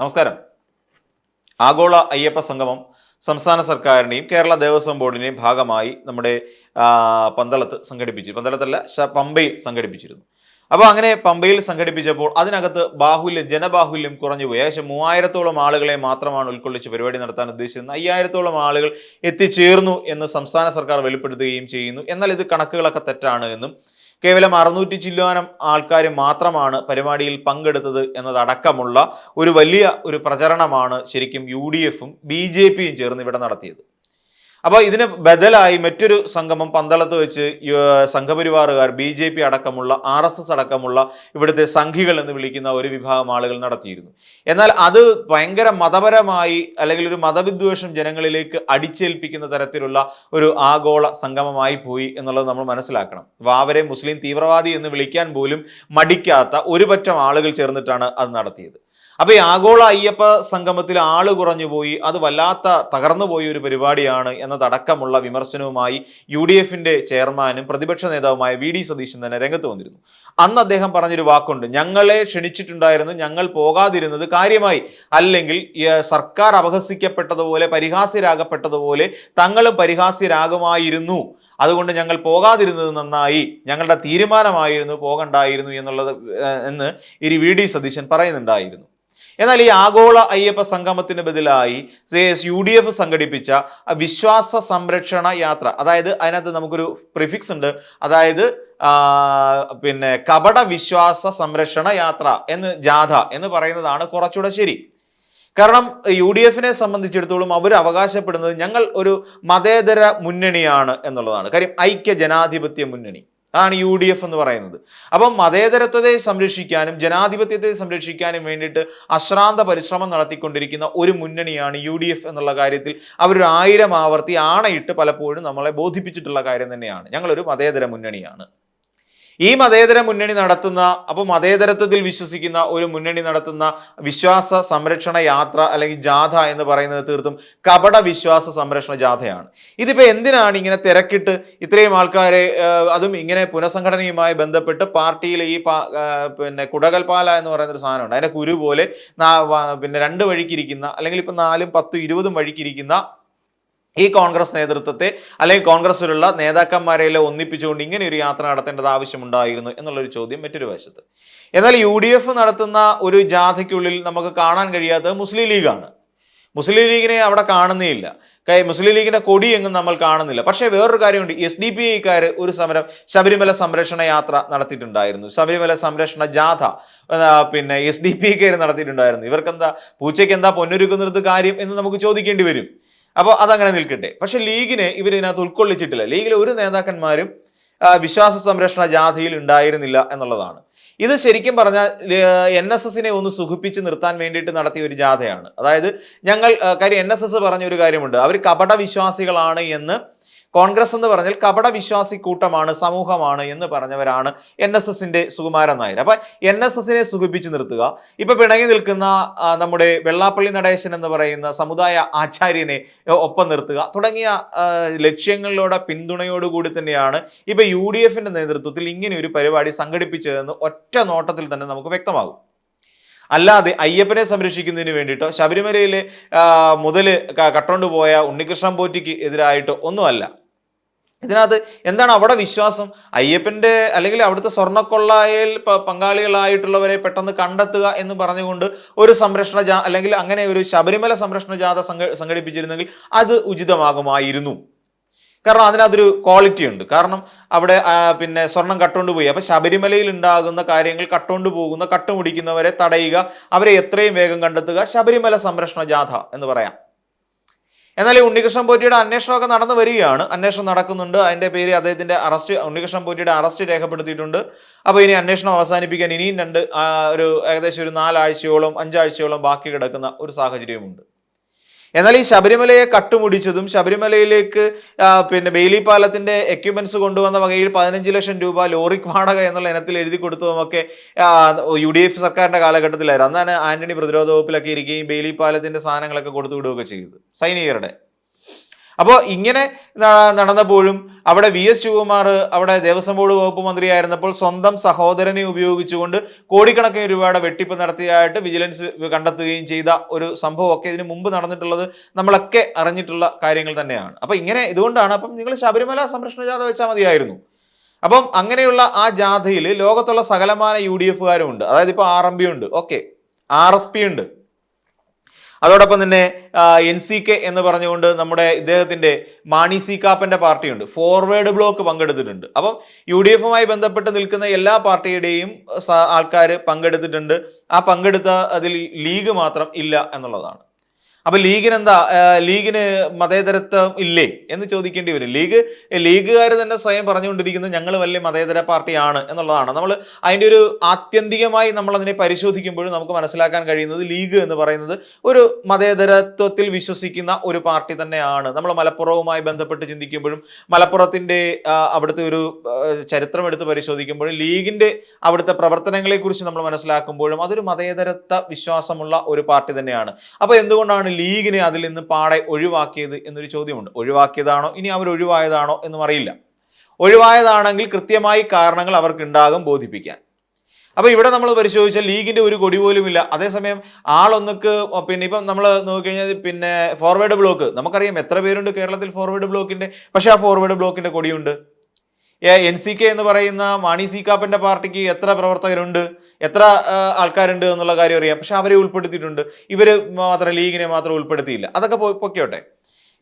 നമസ്കാരം. ആഗോള അയ്യപ്പ സംഗമം സംസ്ഥാന സർക്കാരിന്റെയും കേരള ദേവസ്വം ബോർഡിന്റെയും ഭാഗമായി നമ്മുടെ പന്തളത്ത് സംഘടിപ്പിച്ചു പന്തളത്തല്ല പമ്പയിൽ സംഘടിപ്പിച്ചിരുന്നു. അപ്പോൾ അങ്ങനെ പമ്പയിൽ സംഘടിപ്പിച്ചപ്പോൾ അതിനകത്ത് ബാഹുല്യം ജനബാഹുല്യം കുറഞ്ഞു പോയി. ഏകദേശം മൂവായിരത്തോളം ആളുകളെ മാത്രമാണ് ഉൾക്കൊള്ളിച്ച് പരിപാടി നടത്താൻ ഉദ്ദേശിച്ചിരുന്നത് അയ്യായിരത്തോളം ആളുകൾ എത്തിച്ചേർന്നു എന്ന് സംസ്ഥാന സർക്കാർ വെളിപ്പെടുത്തുകയും ചെയ്യുന്നു. എന്നാൽ ഇത് കണക്കുകളൊക്കെ തെറ്റാണ് എന്നും കേവലം അറുന്നൂറ്റി ചില്ലുവാനം ആൾക്കാർ മാത്രമാണ് പരിപാടിയിൽ പങ്കെടുത്തത് എന്നതടക്കമുള്ള ഒരു വലിയ ഒരു പ്രചരണമാണ് ശരിക്കും യു ഡി എഫും ബി ജെ പിയും ചേർന്ന് ഇവിടെ നടത്തിയത്. അപ്പോൾ ഇതിന് ബദലായി മറ്റൊരു സംഗമം പന്തളത്ത് വെച്ച് സംഘപരിവാറുകാർ ബി ജെ പി അടക്കമുള്ള ആർ എസ് എസ് അടക്കമുള്ള ഇവിടുത്തെ സംഘികൾ എന്ന് വിളിക്കുന്ന ഒരു വിഭാഗം ആളുകൾ നടത്തിയിരുന്നു. എന്നാൽ അത് ഭയങ്കര മതപരമായി അല്ലെങ്കിൽ ഒരു മതവിദ്വേഷം ജനങ്ങളിലേക്ക് അടിച്ചേൽപ്പിക്കുന്ന തരത്തിലുള്ള ഒരു ആഗോള സംഗമമായി പോയി എന്നുള്ളത് നമ്മൾ മനസ്സിലാക്കണം. വാവരെ മുസ്ലിം തീവ്രവാദി എന്ന് വിളിക്കാൻ പോലും മടിക്കാത്ത ഒരുപറ്റം ആളുകൾ ചേർന്നിട്ടാണ് അത് നടത്തിയത്. അപ്പൊ ഈ ആഗോള അയ്യപ്പ സംഗമത്തിൽ ആൾ കുറഞ്ഞു പോയി അത് വല്ലാത്ത തകർന്നു പോയ ഒരു പരിപാടിയാണ് എന്നതടക്കമുള്ള വിമർശനവുമായി യു ഡി എഫിന്റെ ചെയർമാനും പ്രതിപക്ഷ നേതാവുമായ വി ഡി സതീശൻ തന്നെ രംഗത്ത് വന്നിരുന്നു. അന്ന് അദ്ദേഹം പറഞ്ഞൊരു വാക്കുണ്ട് ഞങ്ങളെ ക്ഷണിച്ചിട്ടുണ്ടായിരുന്നു ഞങ്ങൾ പോകാതിരുന്നത് കാര്യമായി. അല്ലെങ്കിൽ സർക്കാർ അപഹസിക്കപ്പെട്ടതുപോലെ പരിഹാസ്യരാകപ്പെട്ടതുപോലെ തങ്ങളും പരിഹാസ്യരാകുമായിരുന്നു. അതുകൊണ്ട് ഞങ്ങൾ പോകാതിരുന്നത് നന്നായി. ഞങ്ങളുടെ തീരുമാനമായിരുന്നു പോകണ്ടായിരുന്നു എന്നുള്ളത് എന്ന് ഇരി വി ഡി സതീശൻ പറയുന്നുണ്ടായിരുന്നു. എന്നാൽ ഈ ആഗോള അയ്യപ്പ സംഗമത്തിന് ബദലായി യു ഡി എഫ് സംഘടിപ്പിച്ച വിശ്വാസ സംരക്ഷണ യാത്ര. അതായത് അതിനകത്ത് നമുക്കൊരു പ്രിഫിക്സ് ഉണ്ട്. അതായത് പിന്നെ കപട വിശ്വാസ സംരക്ഷണ യാത്ര എന്ന് ജാഥ എന്ന് പറയുന്നതാണ് കുറച്ചുകൂടെ ശരി. കാരണം യു ഡി എഫിനെ സംബന്ധിച്ചിടത്തോളം അവർ അവകാശപ്പെടുന്നത് ഞങ്ങൾ ഒരു മതേതര മുന്നണിയാണ് എന്നുള്ളതാണ്. കാര്യം ഐക്യ ജനാധിപത്യ മുന്നണി. അതാണ് യു ഡി എഫ് എന്ന് പറയുന്നത്. അപ്പം മതേതരത്വത്തെ സംരക്ഷിക്കാനും ജനാധിപത്യത്തെ സംരക്ഷിക്കാനും വേണ്ടിയിട്ട് അശ്രാന്ത പരിശ്രമം നടത്തിക്കൊണ്ടിരിക്കുന്ന ഒരു മുന്നണിയാണ് യു ഡി എഫ് എന്നുള്ള കാര്യത്തിൽ അവരൊരു ആയിരം ആവർത്തി ആണയിട്ട് പലപ്പോഴും നമ്മളെ ബോധിപ്പിച്ചിട്ടുള്ള കാര്യം തന്നെയാണ്. ഞങ്ങളൊരു മതേതര മുന്നണിയാണ്. ഈ മതേതര മുന്നണി നടത്തുന്ന അപ്പോൾ മതേതരത്വത്തിൽ വിശ്വസിക്കുന്ന ഒരു മുന്നണി നടത്തുന്ന വിശ്വാസ സംരക്ഷണ യാത്ര അല്ലെങ്കിൽ ജാഥ എന്ന് പറയുന്നത് തീർത്തും കപട വിശ്വാസ സംരക്ഷണ ജാഥയാണ്. ഇതിപ്പോൾ എന്തിനാണ് ഇങ്ങനെ തിരക്കിട്ട് ഇത്രയും ആൾക്കാരെ അതും ഇങ്ങനെ പുനഃസംഘടനയുമായി ബന്ധപ്പെട്ട് പാർട്ടിയിൽ ഈ പിന്നെ കുടകൽപാല എന്ന് പറയുന്ന ഒരു സാധനമുണ്ട്. അതിന്റെ കുരു പോലെ പിന്നെ രണ്ട് വഴിക്കിരിക്കുന്ന അല്ലെങ്കിൽ ഇപ്പൊ നാലും പത്തും ഇരുപതും വഴിക്കിരിക്കുന്ന ഈ കോൺഗ്രസ് നേതൃത്വത്തെ അല്ലെങ്കിൽ കോൺഗ്രസിലുള്ള നേതാക്കന്മാരെല്ലാം ഒന്നിപ്പിച്ചുകൊണ്ട് ഇങ്ങനെ ഒരു യാത്ര നടത്തേണ്ടത് ആവശ്യമുണ്ടായിരുന്നു എന്നുള്ളൊരു ചോദ്യം മറ്റൊരു വശത്ത്. എന്നാൽ യു ഡി എഫ് നടത്തുന്ന ഒരു ജാഥയ്ക്കുള്ളിൽ നമുക്ക് കാണാൻ കഴിയാത്തത് മുസ്ലിം ലീഗാണ്. മുസ്ലിം ലീഗിനെ അവിടെ കാണുന്നേയില്ല. മുസ്ലിം ലീഗിന്റെ കൊടി എങ്ങും നമ്മൾ കാണുന്നില്ല. പക്ഷേ വേറൊരു കാര്യമുണ്ട്. എസ് ഡി പി ഐക്കാർ ഒരു സമരം ശബരിമല സംരക്ഷണ യാത്ര നടത്തിയിട്ടുണ്ടായിരുന്നു. ശബരിമല സംരക്ഷണ ജാഥ പിന്നെ എസ് ഡി പി ഐക്കാർ നടത്തിയിട്ടുണ്ടായിരുന്നു. ഇവർക്കെന്താ പൂച്ചയ്ക്ക് എന്താ പൊന്നൊരുക്കുന്നിടത്ത് കാര്യം എന്ന് നമുക്ക് ചോദിക്കേണ്ടി വരും. അപ്പോൾ അതങ്ങനെ നിൽക്കട്ടെ. പക്ഷെ ലീഗിനെ ഇവർ ഇതിനകത്ത് ഉൾക്കൊള്ളിച്ചിട്ടില്ല. ലീഗിലെ ഒരു നേതാക്കന്മാരും വിശ്വാസ സംരക്ഷണ ജാഥയിൽ ഉണ്ടായിരുന്നില്ല എന്നുള്ളതാണ്. ഇത് ശരിക്കും പറഞ്ഞാൽ എൻ എസ് എസിനെ ഒന്ന് സുഖിപ്പിച്ച് നിർത്താൻ വേണ്ടിയിട്ട് നടത്തിയ ഒരു ജാഥയാണ്. അതായത് ഞങ്ങൾ കാര്യം എൻ എസ് എസ് പറഞ്ഞ ഒരു കാര്യമുണ്ട്. അവർ കപട വിശ്വാസികളാണ് എന്ന് കോൺഗ്രസ് എന്ന് പറഞ്ഞാൽ കപട വിശ്വാസി കൂട്ടമാണ് സമൂഹമാണ് എന്ന് പറഞ്ഞവരാണ് എൻ എസ് എസിന്റെ സുകുമാരൻ നായർ. അപ്പൊ എൻ എസ് എസിനെ സുഖിപ്പിച്ചു നിർത്തുക. ഇപ്പൊ പിണങ്ങി നിൽക്കുന്ന നമ്മുടെ വെള്ളാപ്പള്ളി നടേശൻ എന്ന് പറയുന്ന സമുദായ ആചാര്യനെ ഒപ്പം നിർത്തുക. തുടങ്ങിയ ലക്ഷ്യങ്ങളിലൂടെ പിന്തുണയോടുകൂടി തന്നെയാണ് ഇപ്പൊ യു ഡി എഫിന്റെ നേതൃത്വത്തിൽ ഇങ്ങനെ ഒരു പരിപാടി സംഘടിപ്പിച്ചതെന്ന് ഒറ്റ നോട്ടത്തിൽ തന്നെ നമുക്ക് വ്യക്തമാകും. അല്ലാതെ അയ്യപ്പനെ സംരക്ഷിക്കുന്നതിന് വേണ്ടിയിട്ടോ ശബരിമലയിലെ മുതൽ കട്ടോണ്ട് പോയ ഉണ്ണികൃഷ്ണൻ പോറ്റിക്ക് എതിരായിട്ടോ ഒന്നുമല്ല. ഇതിനകത്ത് എന്താണ് അവിടെ വിശ്വാസം? അയ്യപ്പന്റെ അല്ലെങ്കിൽ അവിടുത്തെ സ്വർണക്കൊള്ളയിൽ പങ്കാളികളായിട്ടുള്ളവരെ പെട്ടെന്ന് കണ്ടെത്തുക എന്ന് പറഞ്ഞുകൊണ്ട് ഒരു സംരക്ഷണ ജാ അല്ലെങ്കിൽ അങ്ങനെ ഒരു ശബരിമല സംരക്ഷണ ജാഥ സംഘ സംഘടിപ്പിച്ചിരുന്നെങ്കിൽ അത് ഉചിതമാകുമായിരുന്നു. കാരണം അതിനകത്തൊരു ക്വാളിറ്റി ഉണ്ട്. കാരണം അവിടെ പിന്നെ സ്വർണം കട്ടുകൊണ്ട് പോയി. അപ്പോൾ ശബരിമലയിൽ ഉണ്ടാകുന്ന കാര്യങ്ങൾ കട്ടുകൊണ്ട് പോകുന്ന കട്ടുമുടിക്കുന്നവരെ തടയുക അവരെ എത്രയും വേഗം കണ്ടെത്തുക. ശബരിമല സംരക്ഷണ ജാഥ എന്ന് പറയാം. എന്നാൽ ഈ ഉണ്ണികൃഷ്ണൻ പോറ്റിയുടെ അന്വേഷണമൊക്കെ നടന്നു വരികയാണ്. അന്വേഷണം നടക്കുന്നുണ്ട്. അതിന്റെ പേര് അദ്ദേഹത്തിന്റെ അറസ്റ്റ് ഉണ്ണികൃഷ്ണൻ പോറ്റിയുടെ അറസ്റ്റ് രേഖപ്പെടുത്തിയിട്ടുണ്ട്. അപ്പോൾ ഇനി അന്വേഷണം അവസാനിപ്പിക്കാൻ ഇനിയും രണ്ട് ഒരു ഏകദേശം ഒരു നാലാഴ്ചയോളം അഞ്ചാഴ്ചയോളം ബാക്കി കിടക്കുന്ന ഒരു സാഹചര്യമുണ്ട് എന്നാൽ ഈ ശബരിമലയെ കട്ടുമുടിച്ചതും ശബരിമലയിലേക്ക് പിന്നെ ബെയിലി പാലത്തിന്റെ എക്യുപ്മെന്റ്സ് കൊണ്ടുവന്ന വകയിൽ പതിനഞ്ച് ലക്ഷം രൂപ ലോറി വാടക എന്നുള്ള ഇനത്തിൽ എഴുതി കൊടുത്തതുമൊക്കെ യു ഡി എഫ് സർക്കാരിന്റെ കാലഘട്ടത്തിലായിരുന്നു. അന്നാണ് ആന്റണി പ്രതിരോധ വകുപ്പിലൊക്കെ ഇരിക്കുകയും ബെയിലി പാലത്തിന്റെ സാധനങ്ങളൊക്കെ കൊടുത്തു വിടുകയൊക്കെ ചെയ്തത്. സൈനികരുടെ. അപ്പോൾ ഇങ്ങനെ നടന്നപ്പോഴും അവിടെ വി എസ് ശിവകുമാർ അവിടെ ദേവസ്വം ബോർഡ് വകുപ്പ് മന്ത്രിയായിരുന്നപ്പോൾ സ്വന്തം സഹോദരനെ ഉപയോഗിച്ചുകൊണ്ട് കോടിക്കണക്കിന് രൂപയുടെ വെട്ടിപ്പ് നടത്തിയതായിട്ട് വിജിലൻസ് കണ്ടെത്തുകയും ചെയ്ത ഒരു സംഭവമൊക്കെ ഇതിനു മുമ്പ് നടന്നിട്ടുള്ളത് നമ്മളൊക്കെ അറിഞ്ഞിട്ടുള്ള കാര്യങ്ങൾ തന്നെയാണ്. അപ്പം ഇങ്ങനെ ഇതുകൊണ്ടാണ് അപ്പം നിങ്ങൾ ശബരിമല സംരക്ഷണ ജാഥ വെച്ചാൽ മതിയായിരുന്നു. അപ്പം അങ്ങനെയുള്ള ആ ജാഥയിൽ ലോകത്തുള്ള സകലമായ യു ഡി എഫുകാരും ഉണ്ട് അതായത് ഇപ്പോൾ ആർ എം പി ഉണ്ട്. ഓക്കെ. ആർ എസ് പി ഉണ്ട്. അതോടൊപ്പം തന്നെ എൻ സി കെ എന്ന് പറഞ്ഞുകൊണ്ട് നമ്മുടെ ഇദ്ദേഹത്തിന്റെ മാണി സി കാപ്പന്റെ പാർട്ടിയുണ്ട്. ഫോർവേഡ് ബ്ലോക്ക് പങ്കെടുത്തിട്ടുണ്ട്. അപ്പം യു ഡി എഫുമായി ബന്ധപ്പെട്ട് നിൽക്കുന്ന എല്ലാ പാർട്ടിയുടെയും ആൾക്കാർ പങ്കെടുത്തിട്ടുണ്ട്. ആ പങ്കെടുത്ത അതിൽ ലീഗ് മാത്രം ഇല്ല എന്നുള്ളതാണ്. അപ്പൊ ലീഗിന് എന്താ ലീഗിന് മതേതരത്വം ഇല്ലേ എന്ന് ചോദിക്കേണ്ടി വരും. ലീഗ് ലീഗുകാർ തന്നെ സ്വയം പറഞ്ഞുകൊണ്ടിരിക്കുന്നത് ഞങ്ങൾ വലിയ മതേതര പാർട്ടിയാണ് എന്നുള്ളതാണ്. നമ്മൾ അതിന്റെ ഒരു ആത്യന്തികമായി നമ്മൾ അതിനെ പരിശോധിക്കുമ്പോഴും നമുക്ക് മനസ്സിലാക്കാൻ കഴിയുന്നത് ലീഗ് എന്ന് പറയുന്നത് ഒരു മതേതരത്വത്തിൽ വിശ്വസിക്കുന്ന ഒരു പാർട്ടി തന്നെയാണ്. നമ്മൾ മലപ്പുറവുമായി ബന്ധപ്പെട്ട് ചിന്തിക്കുമ്പോഴും മലപ്പുറത്തിന്റെ അവിടുത്തെ ഒരു ചരിത്രം എടുത്ത് പരിശോധിക്കുമ്പോഴും ലീഗിന്റെ അവിടുത്തെ പ്രവർത്തനങ്ങളെക്കുറിച്ച് നമ്മൾ മനസ്സിലാക്കുമ്പോഴും അതൊരു മതേതരത്വ വിശ്വാസമുള്ള ഒരു പാർട്ടി തന്നെയാണ്. അപ്പോൾ എന്തുകൊണ്ടാണ് ലീഗിനെ അതിൽ നിന്ന് പാടെ ഒഴിവാക്കിയത് എന്നൊരു ചോദ്യമുണ്ട്. ഒഴിവാക്കിയതാണോ? ഇനി അവർ ഒഴിവായതാണോ എന്നും അറിയില്ല. ഒഴിവായതാണെങ്കിൽ കൃത്യമായി കാരണങ്ങൾ അവർക്ക് ഉണ്ടാകും ബോധിപ്പിക്കാൻ. അപ്പോൾ ഇവിടെ നമ്മൾ പരിശോധിച്ചാൽ ലീഗിന്റെ ഒരു കൊടി പോലും ഇല്ല. അതേസമയം ആളൊന്നുക്ക് പിന്നെ ഇപ്പം നമ്മൾ നോക്കിക്കഴിഞ്ഞാൽ പിന്നെ ഫോർവേഡ് ബ്ലോക്ക് നമുക്കറിയാം എത്ര പേരുണ്ട് കേരളത്തിൽ ഫോർവേഡ് ബ്ലോക്കിന്റെ പക്ഷേ ആ ഫോർവേഡ് ബ്ലോക്കിന്റെ കൊടിയുണ്ട്. എൻ സി കെ എന്ന് പറയുന്ന മാണി സി കാപ്പന്റെ പാർട്ടിക്ക് എത്ര പ്രവർത്തകരുണ്ട്? എത്ര ആൾക്കാരുണ്ട് എന്നുള്ള കാര്യം അറിയാം. പക്ഷെ അവരെ ഉൾപ്പെടുത്തിയിട്ടുണ്ട്. ഇവർ മാത്രം ലീഗിനെ മാത്രം ഉൾപ്പെടുത്തിയില്ല. അതൊക്കെ പൊക്കെയോട്ടെ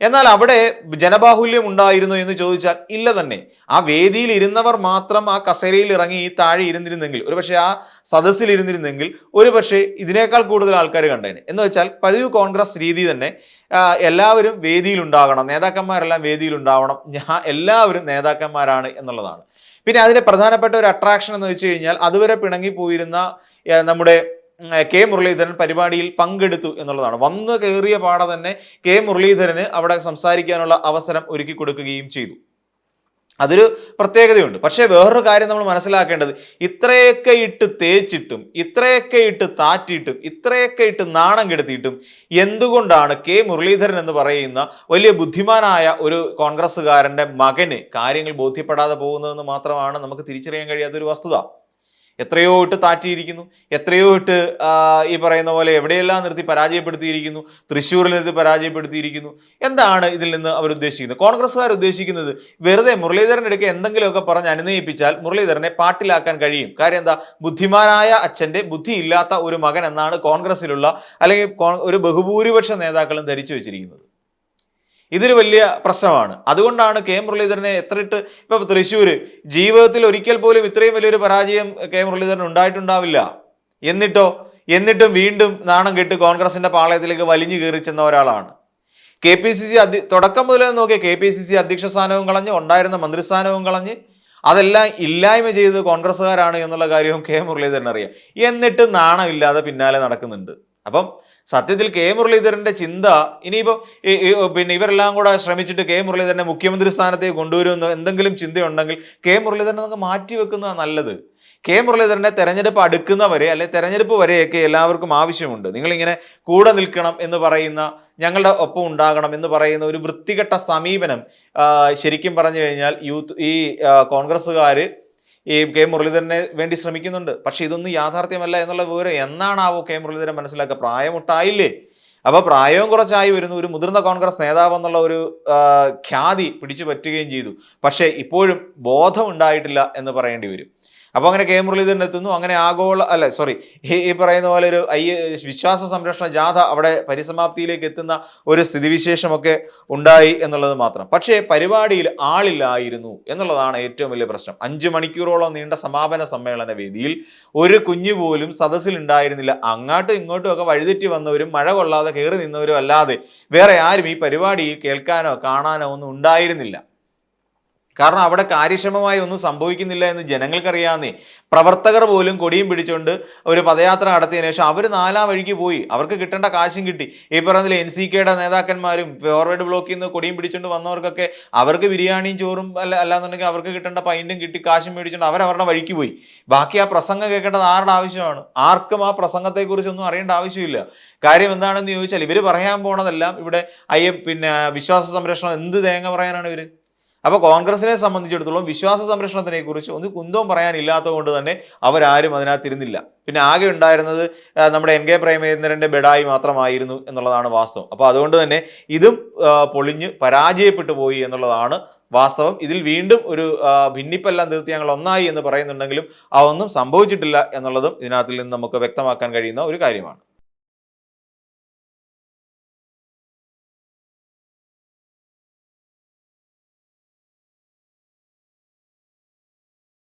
എന്നാൽ അവിടെ ജനബാഹുല്യം ഉണ്ടായിരുന്നു എന്ന് ചോദിച്ചാൽ ഇല്ല തന്നെ. ആ വേദിയിൽ ഇരുന്നവർ മാത്രം ആ കസേരയിൽ ഇറങ്ങി ഈ താഴെ ഇരുന്നിരുന്നെങ്കിൽ ഒരുപക്ഷെ ആ സദസ്സിൽ ഇരുന്നിരുന്നെങ്കിൽ ഒരുപക്ഷെ ഇതിനേക്കാൾ കൂടുതൽ ആൾക്കാർ കണ്ടേനെ. എന്ന് വെച്ചാൽ പതിവ് കോൺഗ്രസ് രീതി തന്നെ എല്ലാവരും വേദിയിൽ ഉണ്ടാകണം. നേതാക്കന്മാരെല്ലാം വേദിയിൽ ഉണ്ടാവണം. ഞാൻ എല്ലാവരും നേതാക്കന്മാരാണ് എന്നുള്ളതാണ്. പിന്നെ അതിന്റെ പ്രധാനപ്പെട്ട ഒരു അട്രാക്ഷൻ എന്ന് വെച്ച് കഴിഞ്ഞാൽ അതുവരെ പിണങ്ങി പോയിരുന്ന നമ്മുടെ കെ മുരളീധരൻ പരിപാടിയിൽ പങ്കെടുത്തു എന്നുള്ളതാണ്. വന്ന് കയറിയ പാടെ തന്നെ കെ മുരളീധരന് അവിടെ സംസാരിക്കാനുള്ള അവസരം ഒരുക്കി കൊടുക്കുകയും ചെയ്തു. അതൊരു പ്രത്യേകതയുണ്ട്. പക്ഷേ വേറൊരു കാര്യം നമ്മൾ മനസ്സിലാക്കേണ്ടത് ഇത്രയൊക്കെ ഇട്ട് തേച്ചിട്ടും ഇത്രയൊക്കെ ഇട്ട് താറ്റിയിട്ടും ഇത്രയൊക്കെ ഇട്ട് നാണം കെടുത്തിയിട്ടും എന്തുകൊണ്ടാണ് കെ മുരളീധരൻ എന്ന് പറയുന്ന വലിയ ബുദ്ധിമാനായ ഒരു കോൺഗ്രസ്സുകാരന്റെ മകന് കാര്യങ്ങൾ ബോധ്യപ്പെടാതെ പോകുന്നതെന്ന് മാത്രമാണ് നമുക്ക് തിരിച്ചറിയാൻ കഴിയാത്തൊരു വസ്തുത? എത്രയോ ഇട്ട് താറ്റിയിരിക്കുന്നു. എത്രയോ ഇട്ട് ഈ പറയുന്ന പോലെ എവിടെയെല്ലാം നിർത്തി പരാജയപ്പെടുത്തിയിരിക്കുന്നു. തൃശ്ശൂരിൽ നിർത്തി പരാജയപ്പെടുത്തിയിരിക്കുന്നു. എന്താണ് ഇതിൽ നിന്ന് അവർ ഉദ്ദേശിക്കുന്നത്? കോൺഗ്രസ്സുകാർ ഉദ്ദേശിക്കുന്നത് വെറുതെ മുരളീധരന്റെ അടുക്കെ എന്തെങ്കിലുമൊക്കെ പറഞ്ഞ് അനുനയിപ്പിച്ചാൽ മുരളീധരനെ പാട്ടിലാക്കാൻ കഴിയും. കാര്യം എന്താ? ബുദ്ധിമാനായ അച്ഛന്റെ ബുദ്ധിയില്ലാത്ത ഒരു മകൻ എന്നാണ് കോൺഗ്രസ്സിലുള്ള അല്ലെങ്കിൽ ഒരു ബഹുഭൂരിപക്ഷ നേതാക്കളും ധരിച്ചു വെച്ചിരിക്കുന്നത്. ഇതൊരു വലിയ പ്രശ്നമാണ്. അതുകൊണ്ടാണ് കെ മുരളീധരനെ എത്രയിട്ട് ഇപ്പൊ തൃശ്ശൂർ ജീവിതത്തിൽ ഒരിക്കൽ പോലും ഇത്രയും വലിയൊരു പരാജയം കെ മുരളീധരൻ ഉണ്ടായിട്ടുണ്ടാവില്ല. എന്നിട്ടോ എന്നിട്ടും വീണ്ടും നാണം കെട്ട് കോൺഗ്രസിന്റെ പാളയത്തിലേക്ക് വലിഞ്ഞു കയറി ചെന്ന ഒരാളാണ്. കെ പി സി സി അധ്യ തുടക്കം മുതലേ നോക്കിയ കെ പി സി സി അധ്യക്ഷ സ്ഥാനവും കളഞ്ഞ് ഉണ്ടായിരുന്ന മന്ത്രിസ്ഥാനവും കളഞ്ഞ് അതെല്ലാം ഇല്ലായ്മ ചെയ്ത് കോൺഗ്രസ്സുകാരാണ് എന്നുള്ള കാര്യവും കെ മുരളീധരൻ അറിയാം എന്നിട്ട് നാണമില്ലാതെ പിന്നാലെ നടക്കുന്നുണ്ട്. അപ്പം സത്യത്തിൽ കെ മുരളീധരന്റെ ചിന്ത ഇനിയിപ്പോ ഈ- ഈ പിന്നെ ഇവരെല്ലാം കൂടെ ശ്രമിച്ചിട്ട് കെ മുരളീധരനെ മുഖ്യമന്ത്രി സ്ഥാനത്തേക്ക് കൊണ്ടുവരുമെന്ന് എന്തെങ്കിലും ചിന്തയുണ്ടെങ്കിൽ കെ മുരളീധരനെ നമുക്ക് മാറ്റി വെക്കുന്നതാണ് നല്ലത്. കെ മുരളീധരനെ തെരഞ്ഞെടുപ്പ് അടുക്കുന്നവരെ അല്ലെ തെരഞ്ഞെടുപ്പ് വരെയൊക്കെ എല്ലാവർക്കും ആവശ്യമുണ്ട്. നിങ്ങളിങ്ങനെ കൂടെ നിൽക്കണം എന്ന് പറയുന്ന ഞങ്ങളുടെ ഒപ്പം ഉണ്ടാകണം എന്ന് പറയുന്ന ഒരു വൃത്തികെട്ട സമീപനം ശരിക്കും പറഞ്ഞു കഴിഞ്ഞാൽ യൂത്ത് ഈ ആ, കോൺഗ്രസ്സുകാര് ഈ കെ മുരളീധരനെ വേണ്ടി ശ്രമിക്കുന്നുണ്ട്. പക്ഷെ ഇതൊന്നും യാഥാർത്ഥ്യമല്ല എന്നുള്ള വിവരം എന്നാണാവോ കെ മുരളീധരൻ മനസ്സിലാക്കുക? പ്രായമുട്ടായില്ലേ? അപ്പോൾ പ്രായവും കുറച്ചായി വരുന്നു ഒരു മുതിർന്ന കോൺഗ്രസ് നേതാവ് എന്നുള്ള ഒരു ഖ്യാതി പിടിച്ചു പറ്റുകയും ചെയ്തു. പക്ഷേ ഇപ്പോഴും ബോധം ഉണ്ടായിട്ടില്ല എന്ന് പറയേണ്ടി വരും. അപ്പോൾ അങ്ങനെ കെ. മുരളീധരൻ എത്തുന്നു. അങ്ങനെ ആഗോള അല്ല സോറി ഈ പറയുന്ന പോലെ ഒരു ഐ വിശ്വാസ സംരക്ഷണ ജാഥ അവിടെ പരിസമാപ്തിയിലേക്ക് എത്തുന്ന ഒരു സ്ഥിതിവിശേഷമൊക്കെ ഉണ്ടായി എന്നുള്ളത് മാത്രം. പക്ഷേ പരിപാടിയിൽ ആളില്ലായിരുന്നു എന്നുള്ളതാണ് ഏറ്റവും വലിയ പ്രശ്നം. അഞ്ച് മണിക്കൂറോളം നീണ്ട സമാപന സമ്മേളന വേദിയിൽ ഒരു കുഞ്ഞു പോലും സദസ്സിൽ ഉണ്ടായിരുന്നില്ല അങ്ങോട്ടും ഇങ്ങോട്ടും ഒക്കെ വഴിതെറ്റി വന്നവരും മഴ കൊള്ളാതെ കയറി നിന്നവരും അല്ലാതെ വേറെ ആരും ഈ പരിപാടി കേൾക്കാനോ കാണാനോ ഒന്നും ഉണ്ടായിരുന്നില്ല. കാരണം അവിടെ കാര്യക്ഷമമായി ഒന്നും സംഭവിക്കുന്നില്ല എന്ന് ജനങ്ങൾക്കറിയാവുന്നേ. പ്രവർത്തകർ പോലും കൊടിയും പിടിച്ചുകൊണ്ട് ഒരു പദയാത്ര നടത്തിയതിനു ശേഷം അവർ നാലാം വഴിക്ക് പോയി. അവർക്ക് കിട്ടേണ്ട കാശും കിട്ടി. ഈ പറഞ്ഞതിൽ എൻ സി കെയുടെ നേതാക്കന്മാരും ഫോർവേഡ് ബ്ലോക്കിൽ നിന്ന് കൊടിയും പിടിച്ചുകൊണ്ട് വന്നവർക്കൊക്കെ അവർക്ക് ബിരിയാണിയും ചോറും അല്ല അല്ലാന്നുണ്ടെങ്കിൽ അവർക്ക് കിട്ടേണ്ട പൈന്റും കിട്ടി കാശും മേടിച്ചുകൊണ്ട് അവർ അവരുടെ വഴിക്ക് പോയി. ബാക്കി ആ പ്രസംഗം കേൾക്കേണ്ടത് ആരുടെ ആവശ്യമാണ്? ആർക്കും ആ പ്രസംഗത്തെക്കുറിച്ചൊന്നും അറിയേണ്ട ആവശ്യമില്ല. കാര്യം എന്താണെന്ന് ചോദിച്ചാൽ ഇവർ പറയാൻ പോണതെല്ലാം ഇവിടെ അയ്യ പിന്നെ വിശ്വാസ സംരക്ഷണം എന്ത് തേങ്ങ പറയാനാണ് ഇവർ അപ്പോൾ കോൺഗ്രസിനെ സംബന്ധിച്ചിടത്തോളം വിശ്വാസ സംരക്ഷണത്തിനെ കുറിച്ച് ഒന്ന് കുന്തവും പറയാനില്ലാത്തത് കൊണ്ട് തന്നെ അവരാരും അതിനകത്തിരുന്നില്ല. പിന്നെ ആകെ ഉണ്ടായിരുന്നത് നമ്മുടെ എൻ കെ പ്രേമചന്ദ്രന്റെ ബെഡായി മാത്രമായിരുന്നു എന്നുള്ളതാണ് വാസ്തവം. അപ്പോൾ അതുകൊണ്ട് തന്നെ ഇതും പൊളിഞ്ഞ് പരാജയപ്പെട്ടു പോയി എന്നുള്ളതാണ് വാസ്തവം. ഇതിൽ വീണ്ടും ഒരു ഭിന്നിപ്പെല്ലാം തീർത്ത് ഞങ്ങൾ ഒന്നായി എന്ന് പറയുന്നുണ്ടെങ്കിലും അതൊന്നും സംഭവിച്ചിട്ടില്ല എന്നുള്ളതും ഇതിനകത്തിൽ നിന്ന് നമുക്ക് വ്യക്തമാക്കാൻ കഴിയുന്ന ഒരു കാര്യമാണ്.